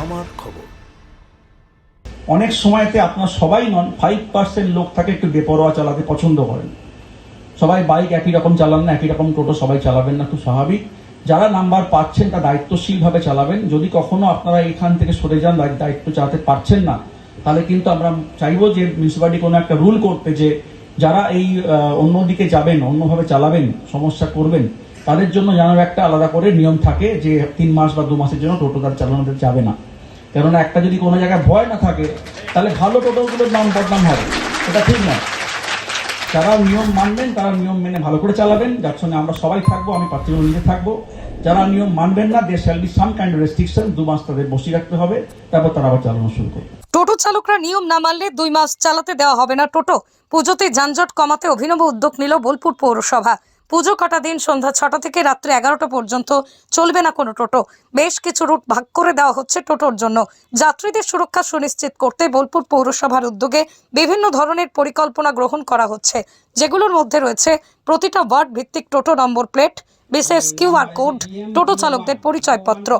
আমার খবর। অনেক সময়তে আপনার সবাই নন ফাইভ পার্সেন্ট লোক থাকে একটু বেপরোয়া চালাতে পছন্দ করেন। সবাই বাইক একই রকম চালান না, একই রকম টোটো সবাই চালাবেন না, খুব স্বাভাবিক। যারা নাম্বার পাচ্ছেন তা দায়িত্বশীলভাবে চালাবেন। যদি কখনো আপনারা এখান থেকে সরে যান দায়িত্ব চালাতে পারছেন না, তাহলে কিন্তু আমরা চাইব যে মিউনিসিপালিটি কোনো একটা রুল করতে যে যারা এই অন্যদিকে যাবেন, অন্যভাবে চালাবেন, সমস্যা করবেন তাদের জন্য যেন একটা আলাদা করে নিয়ম থাকে যে তিন মাস বা দু মাসের জন্য টোটো তার চালানো যাবে না। কেননা একটা যদি কোনো জায়গায় ভয় না থাকে, তাহলে ভালো টোটোগুলোর নাম বদনাম হবে। এটা ঠিক না যারা নিয়ম মানবেন, তারা নিয়ম মেনে ভালো করে চালাবেন। যার সঙ্গে আমরা সবাই থাকব, আমি পার্টিকুলার নিজে থাকব। যারা নিয়ম মানবেন না there shall be some kind restriction দু মাস তাদের বসিয়ে রাখতে হবে, তারপর তারা আবার চালানো শুরু করবে। টোটো চালকরা নিয়ম না মানলে দুই মাস চালাতে দেওয়া হবে না টোটো। পুজোতে যানজট কমাতে অভিনব উদ্যোগ নিল বোলপুর পৌরসভা। পুজো কাটা দিন সন্ধ্যা ছটা থেকে রাত্রে এগারোটা পর্যন্ত চলবে না কোনো টোটো। বেশ কিছু রুট ভাগ করে দেওয়া হচ্ছে টোটোর জন্য। যাত্রীদের সুরক্ষা সুনিশ্চিত করতে বোলপুর পৌরসভার উদ্যোগে বিভিন্ন ধরনের পরিকল্পনা গ্রহণ করা হচ্ছে, যেগুলোর মধ্যে রয়েছে প্রতিটা ওয়ার্ড ভিত্তিক টোটো নম্বর প্লেট, বিশেষ কিউআর কোড, টোটো চালকদের পরিচয়পত্র।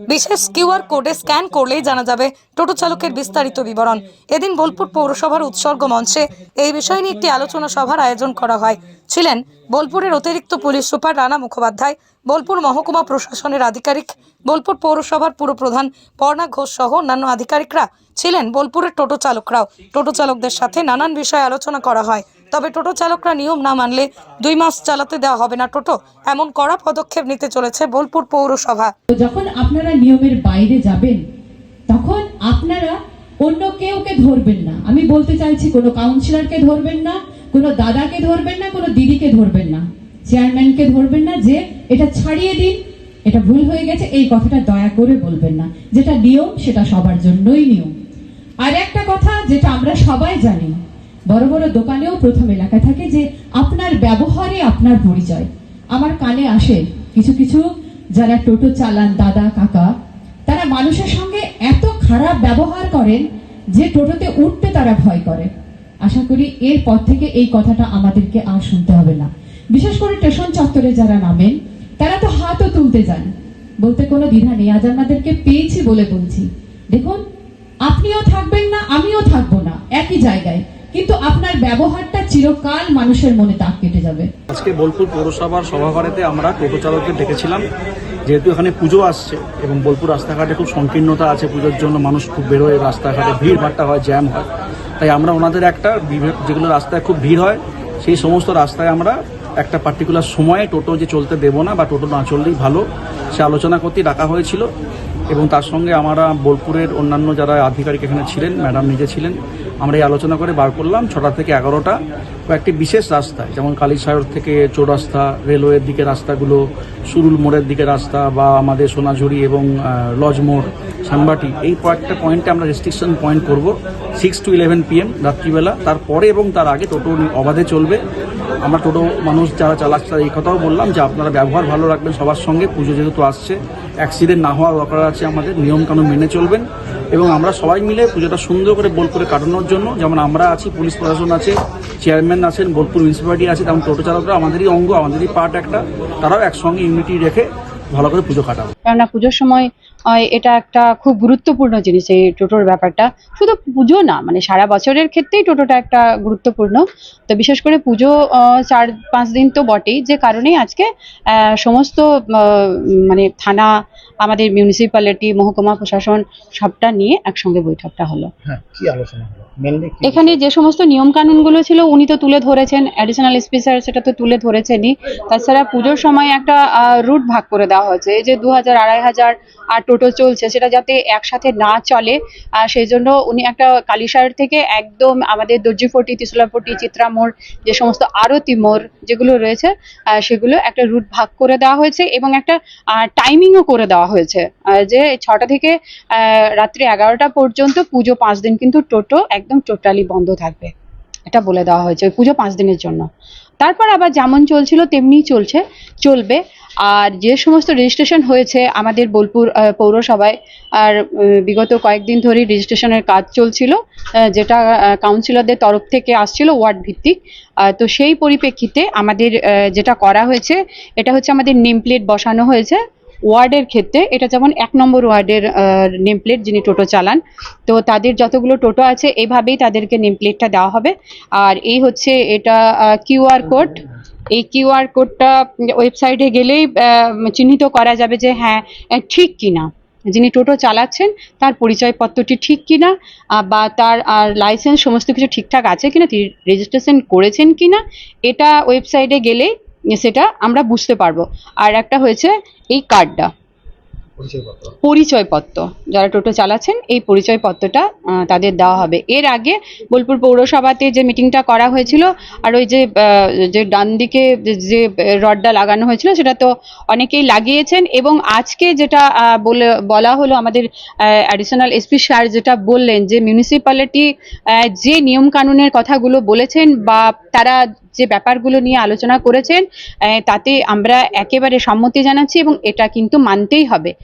বিশেষ কিউআর কোডে স্ক্যান করলেই জানা যাবে টোটো চালকের বিস্তারিত বিবরণ। এদিন বোলপুর পৌরসভার উৎসর্গ মঞ্চে এই বিষয় নিয়ে একটি আলোচনা সভার আয়োজন করা হয়। ছিলেন বোলপুরের অতিরিক্ত পুলিশ সুপার রানা মুখোপাধ্যায়, বোলপুর মহকুমা প্রশাসনের আধিকারিক, বোলপুর পৌরসভার পুরপ্রধান পর্ণা ঘোষ সহ অন্যান্য আধিকারিকরা ছিলেন বোলপুরের টোটো চালকরাও। টোটো চালকদের সাথে নানান বিষয়ে আলোচনা করা হয়। তবে টোটো চালকরা নিয়ম না মানলে দুই মাস চালাতে দেওয়া হবে না টোটো, এমন কড়া পদক্ষেপ নিতে চলেছে বোলপুর পৌরসভা। যখন আপনারা নিয়মের বাইরে যাবেন, তখন আপনারা অন্য কেউকে ধরবেন না। আমি বলতে চাইছি, কোনো কাউন্সিলরকে ধরবেন না, কোনো দাদাকে ধরবেন না, কোনো দিদিকে ধরবেন না। চেয়ারম্যানকে ধরবেন না যে, এটা ছাড়িয়ে দিন, এটা ভুল হয়ে গেছে, এই কথাটা দয়া করে বলবেন না। যেটা নিয়ম, সেটা সবার জন্যই নিয়ম। আর একটা কথা, যেটা আমরা সবাই জানি বড় বড় দোকানেও প্রথম এলাকায় থাকে যে আপনার ব্যবহারে আপনার পরিচয়। আমার কানে আসে কিছু কিছু যারা টোটো চালান, দাদা, কাকা, তারা মানুষের সঙ্গে এত খারাপ ব্যবহার করেন যে টোটোতে উঠতে তারা ভয় করে। আশা করি এরপর থেকে এই কথাটা আমাদেরকে আর শুনতে হবে না। বিশেষ করে স্টেশন চত্বরে যারা নামেন, তারা তো হাতও তুলতে যান। বলতে কোনো দ্বিধা নেই, আজ আপনাদেরকে পেয়েছি বলে বলছি। দেখুন, আপনিও থাকবেন না, আমিও থাকব না। একই জায়গায়। কিন্তু আপনার ব্যবহারটা চিরকাল মানুষের মনে দাগ কেটে যাবে। আজকে বোলপুর পৌরসভার সভাঘরেতে আমরা টোটো চালকদের ডেকেছিলাম যেহেতু এখানে পুজো আসছে এবং বোলপুর রাস্তাঘাটে খুব সংকীর্ণতা আছে পুজোর জন্য, মানুষ খুব বেরোয়, রাস্তাঘাটে ভিড় ভাট্টা হয়, জ্যাম হয়। তাই আমরা ওনাদের একটা যেগুলো রাস্তায় খুব ভিড় হয়, সেই সমস্ত রাস্তায় আমরা একটা পার্টিকুলার সময়ে টোটো যে চলতে দেবো না বা টোটো না চললেই ভালো, সে আলোচনা করতেই ডাকা হয়েছিল। এবং তার সঙ্গে আমরা বোলপুরের অন্যান্য যারা আধিকারিক এখানে ছিলেন, ম্যাডাম নিজে ছিলেন আমরা এই আলোচনা করে বার করলাম ছটা থেকে এগারোটা। কয়েকটি বিশেষ রাস্তায় যেমন কালীসাগর থেকে চৌরাস্তা, রেলওয়ের দিকে রাস্তাগুলো, সুরুল মোড়ের দিকে রাস্তা বা আমাদের সোনাঝুরি এবং লজ মোড়, সানবাটি। এই কয়েকটা পয়েন্টে আমরা রেস্ট্রিকশন পয়েন্ট করব। সিক্স টু ইলেভেন পিএম রাত্রিবেলা। তারপরে এবং তার আগে টোটো অবাধে চলবে। আমরা টোটো মানুষ যারা চালাচ্ছে তারা এই কথাও বললাম যে আপনারা ব্যবহার ভালো রাখবেন সবার সঙ্গে। পুজো যেহেতু আসছে অ্যাক্সিডেন্ট না হওয়ার দরকার আছে আমাদের, নিয়মকানুন মেনে চলবেন। এবং আমরা সবাই মিলে পুজোটা সুন্দর করে বোলপুরে কাটানোর জন্য, যেমন আমরা আছি, পুলিশ প্রশাসন আছে, চেয়ারম্যান আছেন, বোলপুর মিউনিসিপ্যালিটি আছে, তেমন টোটো চালকরা আমাদেরই অঙ্গ, আমাদেরই পার্ট একটা। তারাও একসঙ্গে ইউনিটি রেখে ভালো করে পুজো কাটাবো। কেননা পুজোর সময় এটা একটা খুব গুরুত্বপূর্ণ জিনিস এই টোটোর ব্যাপারটা। শুধু পুজো না মানে সারা বছরের ক্ষেত্রেই টোটোটা একটা গুরুত্বপূর্ণ। তো বিশেষ করে পুজো চার পাঁচ দিন তো বটেই যে কারণেই আজকে আহ, সমস্ত মানে থানা আমাদের মিউনিসিপ্যালিটি মহকুমা প্রশাসন সবটা নিয়ে একসঙ্গে বৈঠকটা হলো। হ্যাঁ কি আলোচনা হলো? মেনলি কি? এখানে যে সমস্ত নিয়ম কানুনগুলো ছিল উনি তো তুলে ধরেছেন অ্যাডিশনাল স্পিকার সেটা তো তুলে ধরেছেনই। তাছাড়া পুজোর সময় একটা রুট ভাগ করে দেওয়া হয়েছে। এই যে দু হাজার আড়াই হাজার আর টোটো চলছে, সেটা যাতে একসাথে না চলে সেই জন্য উনি একটা কালীসার থেকে একদম আমাদের দর্জিফটি তিসলাপটি চিত্রামোড়, যে সমস্ত আরতি মোড় যেগুলো রয়েছে সেগুলো একটা রুট ভাগ করে দেওয়া হয়েছে এবং একটা টাইমিংও করে দেওয়া হয়েছে যে ছটা থেকে রাত্রি এগারোটা পর্যন্ত পুজো পাঁচ দিন কিন্তু টোটো একদম টোটালি বন্ধ থাকবে। এটা বলে দেওয়া হয়েছে, ওই পুজো পাঁচ দিনের জন্য। তারপর আবার যেমন চলছিল, তেমনিই চলছে, চলবে। আর যে সমস্ত রেজিস্ট্রেশন হয়েছে আমাদের বোলপুর পৌরসভায়, আর বিগত কয়েকদিন ধরেই রেজিস্ট্রেশনের কাজ চলছিল যেটা কাউন্সিলরদের তরফ থেকে আসছিল ওয়ার্ড ভিত্তিক। তো সেই পরিপ্রেক্ষিতে আমাদের যেটা করা হয়েছে, এটা হচ্ছে আমাদের নেম প্লেট বসানো হয়েছে। ওয়ার্ডের ক্ষেত্রে, এটা যেমন এক নম্বর ওয়ার্ডের নেম প্লেট যিনি টোটো চালান, তো তাদের যতগুলো টোটো আছে এইভাবেই তাদেরকে নেম প্লেটটা দেওয়া হবে। আর এই হচ্ছে এটা কিউআর কোড এই কিউআর কোডটা ওয়েবসাইটে গেলেই চিহ্নিত করা যাবে যে হ্যাঁ ঠিক কিনা। যিনি টোটো চালাচ্ছেন, তার পরিচয়পত্রটি ঠিক কিনা বা তার, আর লাইসেন্স সমস্ত কিছু ঠিকঠাক আছে কিনা, তিনি রেজিস্ট্রেশন করেছেন কিনা, এটা ওয়েবসাইটে গেলেই সেটা আমরা বুঝতে পারব। আর একটা হয়েছে এই কার্ডটা পরিচয়পত্র? যারা টোটো চালাচ্ছেন, এই পরিচয়পত্রটা তাদের দেওয়া হবে। এর আগে বোলপুর পৌরসভাতে যে মিটিংটা করা হয়েছিল, আর ওই যে যে ডান দিকে যে রডটা লাগানো হয়েছিল, সেটা তো অনেকেই লাগিয়েছেন। এবং আজকে যেটা বলে, বলা হলো আমাদের অ্যাডিশনাল এসপি স্যার যেটা বললেন যে মিউনিসিপ্যালিটি যে নিয়ম কানুনের কথাগুলো বলেছেন বা তারা যে ব্যাপারগুলো নিয়ে আলোচনা করেছেন তাতে আমরা একেবারে সম্মতি জানাচ্ছি এবং এটা কিন্তু মানতেই হবে।